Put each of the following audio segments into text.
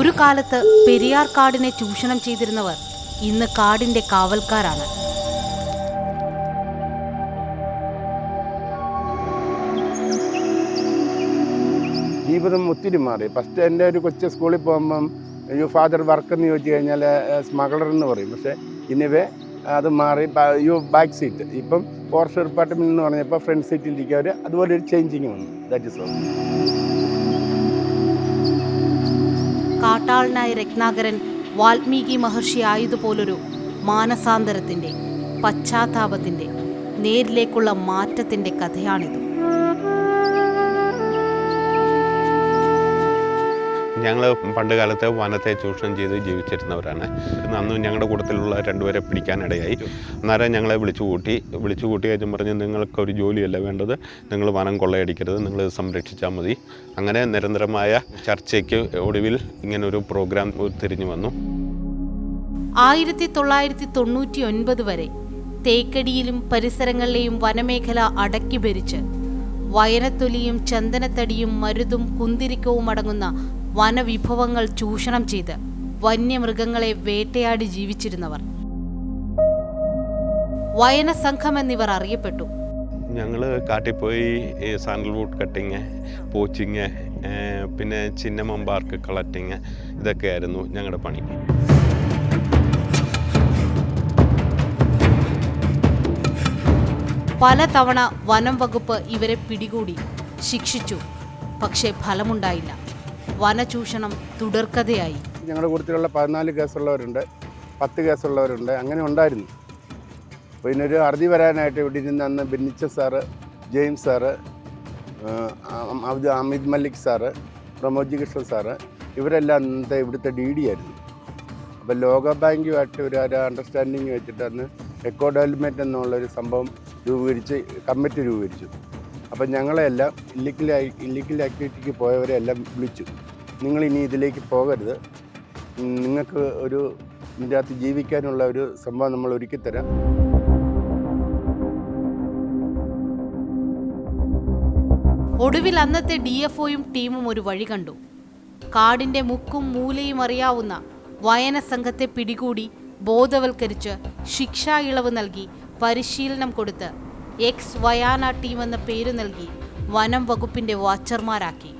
ഒരു കാലത്ത് പെരിയാർ കാടിനെ ചൂഷണം ചെയ്തിരുന്നവർ ഇന്ന് കാടിന്റെ കാവൽക്കാരാണ്. ജീവിതം ഒത്തിരി മാറി. ഫസ്റ്റ് എന്റെ ഒരു കൊച്ചു സ്കൂളിൽ പോകുമ്പം യു ഫാദർ വർക്ക് എന്ന് ചോദിച്ചു കഴിഞ്ഞാൽ സ്മഗ്ലർ എന്ന് പറയും. പക്ഷേ ഇനിവേ അത് മാറി. യു ബാക്ക് സീറ്റ് ഇപ്പം ഫോറസ്റ്റ് ഡിപ്പാർട്ട്മെന്റ് എന്ന് പറഞ്ഞപ്പോൾ ഫ്രണ്ട് സീറ്റിൽ ഇരിക്കുക അതുപോലെ ഒരു ചേഞ്ചിങ് വന്നു. ദാറ്റ് ഇസ് ഓൾ കാട്ടാളനായ രത്നാകരൻ വാൽമീകി മഹർഷി ആയതുപോലൊരു മാനസാന്തരത്തിന്റെ പശ്ചാത്താപത്തിന്റെ നേരിലേക്കുള്ള മാറ്റത്തിന്റെ കഥയാണിത്. ഞങ്ങൾ പണ്ട് കാലത്ത് വനത്തെ ചൂഷണം ചെയ്ത് ജീവിച്ചിരുന്നവരാണ്. അന്ന് ഞങ്ങളുടെ കൂട്ടത്തിലുള്ള രണ്ടുപേരെ പിടിക്കാനിടയായി. അന്നേരം ഞങ്ങളെ വിളിച്ചു കൂട്ടി. വിളിച്ചു കൂട്ടി കഴിഞ്ഞും പറഞ്ഞ് നിങ്ങൾക്കൊരു ജോലിയല്ല വേണ്ടത്. നിങ്ങൾ വനം കൊള്ളയടിക്കരുത്. നിങ്ങൾ സംരക്ഷിച്ചാൽ മതി. അങ്ങനെ നിരന്തരമായ ചർച്ചയ്ക്ക് ഒടുവിൽ ഇങ്ങനൊരു പ്രോഗ്രാം തിരിഞ്ഞു വന്നു. ആയിരത്തി തൊള്ളായിരത്തി തൊണ്ണൂറ്റി ഒൻപത് വരെ തേക്കടിയിലും പരിസരങ്ങളിലെയും വനമേഖല അടക്കി ഭരിച്ച് വയനത്തൊലിയും ചന്ദനത്തടിയും മരുതും കുന്തിരിക്കവും അടങ്ങുന്ന വനവിഭവങ്ങൾ ചൂഷണം ചെയ്ത് വന്യമൃഗങ്ങളെ വേട്ടയാടി ജീവിച്ചിരുന്നവർ. വയന സംഘം എന്നിവർ അറിയപ്പെട്ടു. ഞങ്ങൾ കാട്ടിൽ പോയി സാൻഡൽവുഡ് കട്ടിങ് പോച്ചിങ് പിന്നെ ചിന്നമം പാർക്ക് കളക്ടിങ് ഇതൊക്കെയായിരുന്നു ഞങ്ങളുടെ പണി. പലതവണ വനം വകുപ്പ് ഇവരെ പിടികൂടി ശിക്ഷിച്ചു. പക്ഷേ ഫലമുണ്ടായില്ല. വനചൂഷണം തുടർക്കഥയായി. ഞങ്ങളുടെ കൂട്ടത്തിലുള്ള പതിനാല് കേസുള്ളവരുണ്ട് പത്ത് കേസുള്ളവരുണ്ട് അങ്ങനെ ഉണ്ടായിരുന്നു. അപ്പോൾ ഇതിനൊരു അറുതി വരാനായിട്ട് ഇവിടെ ഇരുന്ന് അന്ന് ബെന്നിച്ച sir James sir Amit Mallik sir Pramod Krishnan sir ഇവരെല്ലാം അന്നത്തെ ഇവിടുത്തെ ഡി ഡി ആയിരുന്നു. അപ്പോൾ ലോക ബാങ്കുമായിട്ട് ഒരു ഒരു അണ്ടർസ്റ്റാൻഡിങ് വെച്ചിട്ട് അന്ന് എക്കോ ഡെവലപ്മെന്റ് എന്നുള്ളൊരു സംഭവം രൂപീകരിച്ച് കമ്മിറ്റി രൂപീകരിച്ചു. അപ്പം ഞങ്ങളെല്ലാം ഇല്ലീഗൽ ഇല്ലീഗൽ ആക്ടിവിറ്റിക്ക് പോയവരെ എല്ലാം വിളിച്ചു. നിങ്ങൾ ഇനി ഇതിലേക്ക് പോകരുത്. നിങ്ങൾക്ക് ഒരു ഇതിന്റെ അകത്ത് ജീവിക്കാനുള്ള ഒരു സംഭവം നമ്മൾ ഒരുക്കി തരാം. ഒടുവിൽ അന്നത്തെ ഡി എഫ് ഒയും ടീമും ഒരു വഴി കണ്ടു. കാടിന്റെ മുക്കും മൂലയും അറിയാവുന്ന വയന സംഘത്തെ പിടികൂടി ബോധവൽക്കരിച്ച് ശിക്ഷാ ഇളവ് നൽകി പരിശീലനം കൊടുത്ത് എക്സ് വയാന ടീം എന്ന പേര് നൽകി വനം വകുപ്പിന്റെ വാച്ചർമാരാക്കി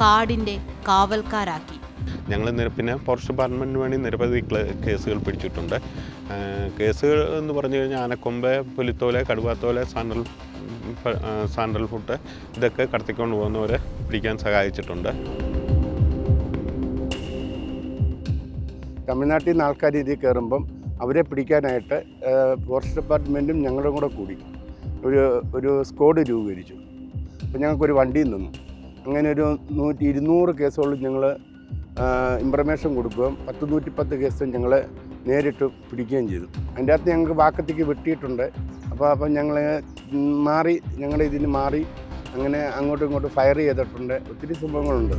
കാടിന്റെ കാവൽക്കാരാക്കി. ഞങ്ങൾ പിന്നെ ഫോറസ്റ്റ് ഡിപ്പാർട്ട്മെന്റിന് വേണ്ടി നിരവധി കേസുകൾ പിടിച്ചിട്ടുണ്ട്. കേസുകൾ എന്ന് പറഞ്ഞു കഴിഞ്ഞാൽ ആനക്കൊമ്പ് പുലിത്തോല കടുവാത്തോല സാൻഡൽ സാൻഡൽ ഫുട്ട് ഇതൊക്കെ കടത്തിക്കൊണ്ട് പോകുന്നവരെ പിടിക്കാൻ സഹായിച്ചിട്ടുണ്ട്. തമിഴ്നാട്ടിൽ നിന്ന് ആൾക്കാർ ഇതിൽ കയറുമ്പം അവരെ പിടിക്കാനായിട്ട് ഫോറസ്റ്റ് ഡിപ്പാർട്ട്മെന്റും ഞങ്ങളും കൂടെ കൂടി. ഒരു ഒരു സ്ക്വാഡ് രൂപീകരിച്ചു. അപ്പോൾ ഞങ്ങൾക്കൊരു വണ്ടിയും തന്നു. അങ്ങനെ ഒരു നൂറ്റി ഇരുന്നൂറ് കേസുകളിൽ ഞങ്ങൾ ഇൻഫർമേഷൻ കൊടുക്കുകയും പത്ത് നൂറ്റിപ്പത്ത് കേസ് ഞങ്ങൾ നേരിട്ട് പിടിക്കുകയും ചെയ്തു. അതിന്റെ അകത്ത് ഞങ്ങൾക്ക് വാക്കത്തേക്ക് വെട്ടിയിട്ടുണ്ട്. അപ്പോൾ അപ്പം ഞങ്ങൾ മാറി ഞങ്ങളുടെ ഇതിന് മാറി അങ്ങനെ അങ്ങോട്ടും ഇങ്ങോട്ടും ഫയർ ചെയ്തിട്ടുണ്ട്. ഒത്തിരി സംഭവങ്ങളുണ്ട്.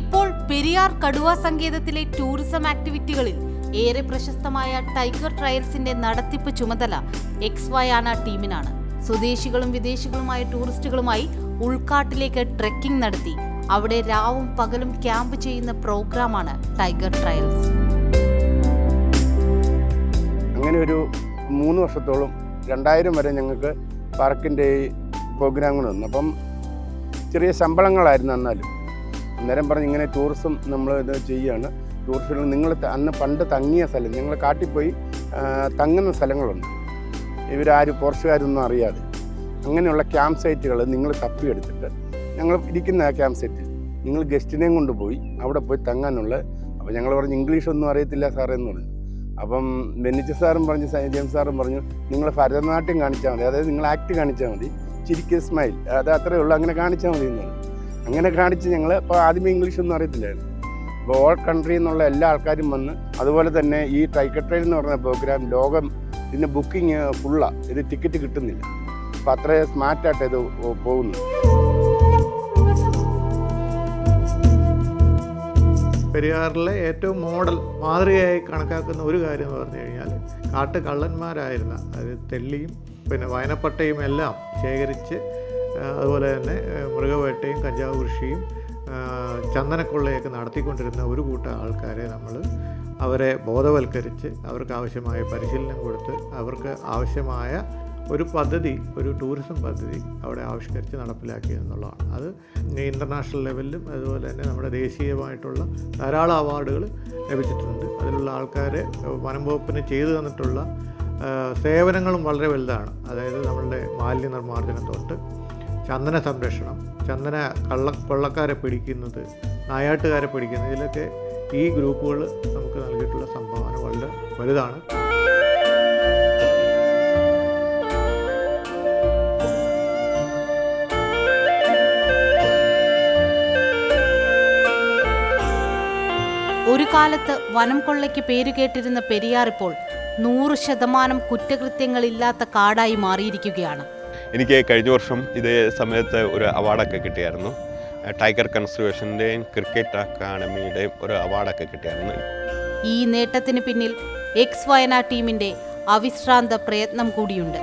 ഇപ്പോൾ പെരിയാർ കടുവ സങ്കേതത്തിലെ ടൂറിസം ആക്ടിവിറ്റികളിൽ ഏറെ പ്രശസ്തമായ ടൈഗർ ട്രയൽസിന്റെ നടത്തിപ്പ് ചുമതല എക്സ് വയാന ടീമിനാണ്. സ്വദേശികളും വിദേശികളുമായ ടൂറിസ്റ്റുകളുമായി ഉൾക്കാട്ടിലേക്ക് ട്രെക്കിംഗ് നടത്തി. അവിടെ രാവും പകലും ക്യാമ്പ് ചെയ്യുന്ന പ്രോഗ്രാമാണ് ടൈഗർ ട്രയൽസ്. അങ്ങനെ ഒരു മൂന്ന് വർഷത്തോളം രണ്ടായിരം വരെ ഞങ്ങൾക്ക് പാർക്കിന്റെ ഈ പ്രോഗ്രാമുകൾ വന്നു അപ്പം ചെറിയ ശമ്പളങ്ങളായിരുന്നു എന്നാലും. അന്നേരം പറഞ്ഞ് ഇങ്ങനെ ടൂറിസം നമ്മൾ ഇത് ചെയ്യുകയാണ്. ടൂറിസ്റ്റുകൾ നിങ്ങൾ അന്ന് പണ്ട് തങ്ങിയ സ്ഥലം ഞങ്ങൾ കാട്ടിൽ പോയി ആ, തങ്ങുന്ന സ്ഥലങ്ങളുണ്ട്. ഇവരാരും പോർച്ചുകാരൊന്നും അറിയാതെ. അങ്ങനെയുള്ള ക്യാമ്പ് സൈറ്റുകൾ നിങ്ങൾ തപ്പിയെടുത്തിട്ട് ഞങ്ങൾ ഇരിക്കുന്ന ക്യാമ്പ് സൈറ്റിൽ നിങ്ങൾ ഗസ്റ്റിനെയും കൊണ്ടുപോയി അവിടെ പോയി തങ്ങാനുള്ള അപ്പോൾ ഞങ്ങൾ പറഞ്ഞു ഇംഗ്ലീഷൊന്നും അറിയത്തില്ല സാറേ എന്ന് പറഞ്ഞു. അപ്പം ബെന്നിച്ച സാറും പറഞ്ഞു ജെയിംസ് സാറും പറഞ്ഞു നിങ്ങൾ ഭരതനാട്യം കാണിച്ചാൽ മതി അതായത് നിങ്ങൾ ആക്ട് കാണിച്ചാൽ മതി ചിരിക്കുക സ്മൈൽ അത് അത്രയേ ഉള്ളൂ അങ്ങനെ കാണിച്ചാൽ മതി എന്ന് പറഞ്ഞു. അങ്ങനെ കാണിച്ച് ഞങ്ങൾ ഇപ്പോൾ ആദ്യമേ ഇംഗ്ലീഷൊന്നും അറിയത്തില്ലായിരുന്നു. അപ്പോൾ ഓൾ നിന്നുള്ള എല്ലാ ആൾക്കാരും വന്ന് അതുപോലെ തന്നെ ഈ ട്രൈക്കട്രയിൽ എന്ന് പറഞ്ഞ പ്രോഗ്രാം ലോകം ഇതിന് ബുക്കിംഗ് ഫുള്ളാണ് ഇത് ടിക്കറ്റ് കിട്ടുന്നില്ല. അപ്പോൾ അത്രയും സ്മാർട്ടായിട്ട് ഇത് പോകുന്നു. പെരിയാറിലെ ഏറ്റവും മോഡൽ മാതൃകയായി കണക്കാക്കുന്ന ഒരു കാര്യം എന്ന് പറഞ്ഞു കഴിഞ്ഞാൽ കാട്ട് കള്ളന്മാരായിരുന്ന അതായത് തെള്ളിയും പിന്നെ വയനപ്പട്ടയും എല്ലാം ശേഖരിച്ച് അതുപോലെ തന്നെ മൃഗവേട്ടയും കഞ്ചാവ് കൃഷിയും ചന്ദനക്കൊള്ളയൊക്കെ നടത്തിക്കൊണ്ടിരുന്ന ഒരു കൂട്ടം ആൾക്കാരെ നമ്മൾ അവരെ ബോധവൽക്കരിച്ച് അവർക്ക് ആവശ്യമായ പരിശീലനം കൊടുത്ത് അവർക്ക് ആവശ്യമായ ഒരു പദ്ധതി ഒരു ടൂറിസം പദ്ധതി അവിടെ ആവിഷ്കരിച്ച് നടപ്പിലാക്കി എന്നുള്ളതാണ്. അത് ഇന്റർനാഷണൽ ലെവലിലും അതുപോലെ തന്നെ നമ്മുടെ ദേശീയമായിട്ടുള്ള ധാരാളം അവാർഡുകൾ ലഭിച്ചിട്ടുണ്ട്. അതിലുള്ള ആൾക്കാരെ വനം വകുപ്പിന് ചെയ്തു തന്നിട്ടുള്ള സേവനങ്ങളും വളരെ വലുതാണ്. അതായത് നമ്മളുടെ മാലിന്യ നിർമ്മാർജനം തൊട്ട് ചന്ദന സംരക്ഷണം ചന്ദന കള്ള കൊള്ളക്കാരെ പിടിക്കുന്നത് നായാട്ടുകാരെ പിടിക്കുന്നത് ഇതിലൊക്കെ ഈ ഗ്രൂപ്പുകൾ നമുക്ക് നൽകിയിട്ടുള്ള സംഭാവന വളരെ വലുതാണ്. ഒരു കാലത്ത് വനം കൊള്ളയ്ക്ക് പേരുകേട്ടിരുന്ന പെരിയാർ ഇപ്പോൾ നൂറ് ശതമാനം കുറ്റകൃത്യങ്ങളില്ലാത്ത കാടായി മാറിയിരിക്കുകയാണ്. എനിക്ക് കഴിഞ്ഞ വർഷം ഇതേ സമയത്ത് ഒരു അവാർഡൊക്കെ കിട്ടിയായിരുന്നു. ടൈഗർ കൺസർവേഷന്റെയും ക്രിക്കറ്റ് അക്കാഡമിയുടെയും ഒരു അവാർഡൊക്കെ കിട്ടിയായിരുന്നു. ഈ നേട്ടത്തിന് പിന്നിൽ എക്സ് വയനാട് ടീമിന്റെ അവിശ്രാന്ത പ്രയത്നം കൂടിയുണ്ട്.